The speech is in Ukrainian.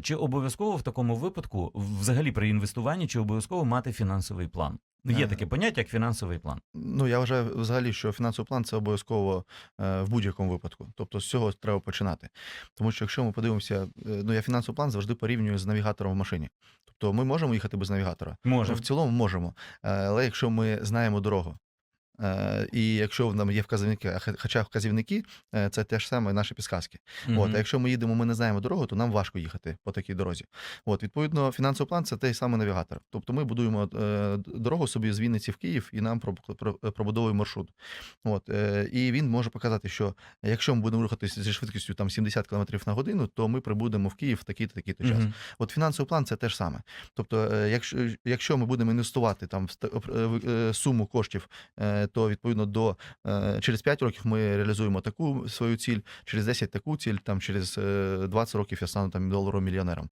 Чи обов'язково в такому випадку, взагалі при інвестуванні, чи обов'язково мати фінансовий план? Ну, є Е. таке поняття, як фінансовий план. Ну, я вважаю взагалі, що фінансовий план це обов'язково е, в будь-якому випадку. Тобто з цього треба починати. Тому що якщо ми подивимося, е, ну я фінансовий план завжди порівнюю з навігатором в машині. Тобто ми можемо їхати без навігатора. Може. В цілому можемо. Але якщо ми знаємо дорогу, і якщо в нам є вказівники, хоча вказівники е, це те ж саме наші підсказки. От, а якщо ми їдемо, ми не знаємо дорогу, то нам важко їхати по такій дорозі. От, відповідно, фінансовий план це той самий навігатор. Тобто ми будуємо е, дорогу собі з Вінниці в Київ і нам про- пробудовує маршрут. От, е, і він може показати, що якщо ми будемо рухатися зі швидкістю там 70 км на годину, то ми прибудемо в Київ в такий-то такий-то час. Мгм. От фінансовий план це те ж саме. Тобто, е, якщо, якщо ми будемо інвестувати там в е, е, суму коштів, е, то відповідно до е, через 5 років ми реалізуємо таку свою ціль, через 10 таку ціль, там через е, 20 років я стану там доларовим мільйонером.